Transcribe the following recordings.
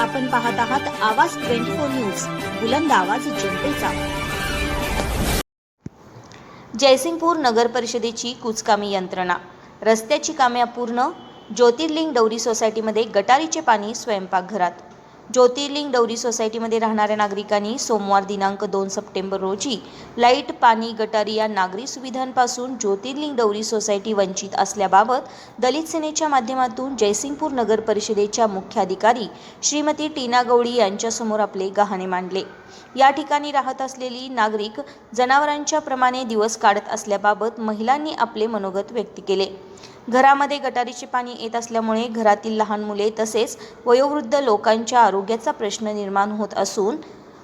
आपण पाहत आहात आवाज ट्वेंटी फोर न्यूज बुलंद आवाज जनतेचा. जयसिंगपूर नगर परिषदेची कुचकामी यंत्रणा. रस्त्याची कामे अपूर्ण ज्योतिर्लिंग डौरी सोसायटीमध्ये गटारीचे पाणी स्वयंपाकघरात. ज्योतिर्लिंग डौरी सोसायटीमध्ये राहणाऱ्या नागरिकांनी सोमवार दिनांक दोन सप्टेंबर रोजी लाइट पाणी गटारी या नागरी सुविधांपासून ज्योतिर्लिंग डौरी सोसायटी वंचित असल्याबाबत दलित सेनेच्या माध्यमातून जयसिंगपूर नगर परिषदेच्या मुख्याधिकारी श्रीमती टीना गवळी यांच्यासमोर आपले गहाणे मांडले. या ठिकाणी राहत असलेली नागरिक जनावरांच्या प्रमाणे दिवस काढत असल्याबाबत महिलांनी आपले मनोगत व्यक्त केले. घरामध्ये गटारीचे पाणी येत असल्यामुळे घरातील लहान मुले तसेच वयोवृद्ध लोकांच्या आरोग्याचा प्रश्न निर्माण होत असून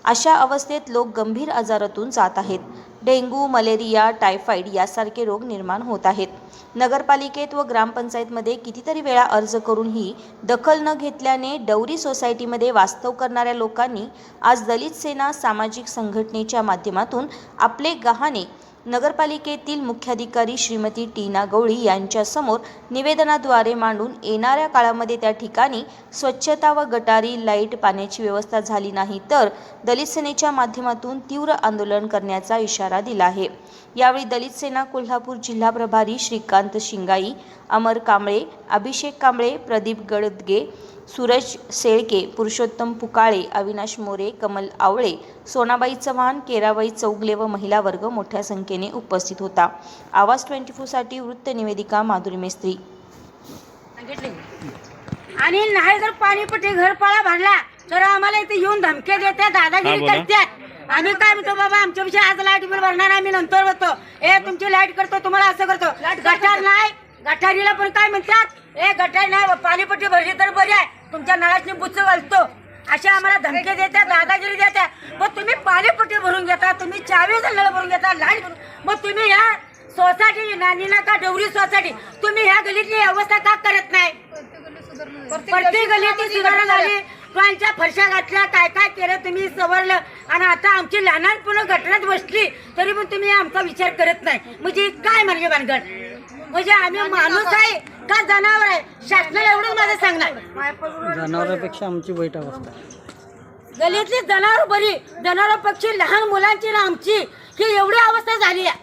अशा अवस्थेत लोक गंभीर आजारातून जात आहेत. डेंग्यू मलेरिया टायफॉईड यासारखे रोग निर्माण होत आहेत. नगरपालिकेत व ग्रामपंचायतमध्ये कितीतरी वेळा अर्ज करूनही दखल न घेतल्याने डवरी सोसायटीमध्ये वास्तव करणाऱ्या लोकांनी आज दलित सेना सामाजिक संघटनेच्या माध्यमातून आपले गहाणे नगरपालिकेतील मुख्याधिकारी श्रीमती टीना गवळी यांच्यासमोर निवेदनाद्वारे मांडून येणाऱ्या काळामध्ये त्या ठिकाणी स्वच्छता व गटारी लाइट पाण्याची व्यवस्था झाली नाही तर दलित सेनेच्या माध्यमातून तीव्र आंदोलन करण्याचा इशारा दिला आहे. यावेळी दलित सेना कोल्हापूर जिल्हा प्रभारी श्रीकांत शिंगाई अमर कांबळे अभिषेक कांबळे प्रदीप गडदगे सूरज शेळके पुरुषोत्तम पुकाळे अविनाश मोरे कमल आवळे सोनाबाई चव्हाण केराबाई चौगले व महिला वर्ग मोठ्या संख्येने उपस्थित होता. आवाज ट्वेंटी फोरसाठी वृत्त निवेदिका माधुरी मेस्त्री. आणि नाही जर पाणीपट्टी घरपाळा भरला तर आम्हाला इथे येऊन धमके देतात हा, दादागिरी. करतात. आम्ही काय म्हणतो बाबा आमच्यापेक्षा आज लाइट बिल भरणार आम्ही नंतर होतो ए तुमची लाइट करतो तुम्हाला असं करतो. गटार नाही गटारीला पण काय म्हणतात? ए गठारी नाही पाणीपट्टी भरली तर बरी आहे. तुमच्या नळाची बुच घालतो. असे आम्हाला धमके देतात दादागिरी देतात. मग तुम्ही पाणीपट्टी भरून घेता तुम्ही चावीचा नळ भरून घेता लाइट भरून मग तुम्ही ह्या सोसायटी नानी का डवरी सोसायटी तुम्ही ह्या गलीतली अवस्था का करत नाही? प्रत्येक गलीची सुधारणा झाली. त्यांच्या फरशा घातल्या काय काय केलं तुम्ही सवरलं. आणि आता आमची लहानपण घटनात बसली तरी पण तुम्ही आमचा विचार करत नाही. म्हणजे काय म्हणजे भानगड? म्हणजे आम्ही माणूस आहे का जनावर आहे? शासनाला एवढंच माझं सांगणार. जनावरांपेक्षा आमची वाईट अवस्था आहे. गलीतली जनावर बरी. जनावर पक्षी लहान मुलांची ना आमची. ही एवढी अवस्था झाली आहे.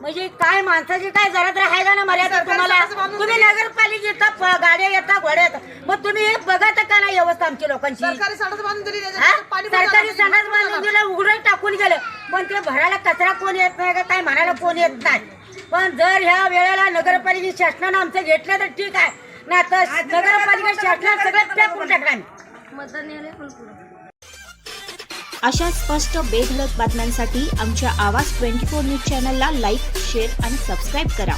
म्हणजे काय माणसाची काय जरा तर आहे का ना मर्यादा तुम्हाला. तुम्ही नगरपालिका येता प- गाड्या येता घोड्या येतात मग तुम्ही हे बघत का नाही व्यवस्था आमची लोकांची? सरकारी संडास बांधून दिली सरकारी. संडास बांधून टाकून गेलं. पण ते भरायला कचरा कोण येत नाही का? काय म्हणायला कोण येत नाही? पण जर ह्या वेळेला नगरपालिका शासनानं आमचं घेतलं तर ठीक आहे. नाही तर नगरपालिका सगळं टाकून. अशा स्पष्ट बेधडक बातम्यांसाठी आमच्या आवाज ट्वेंटी फोर न्यूज चॅनलला लाईक शेअर आणि सबस्क्राईब करा.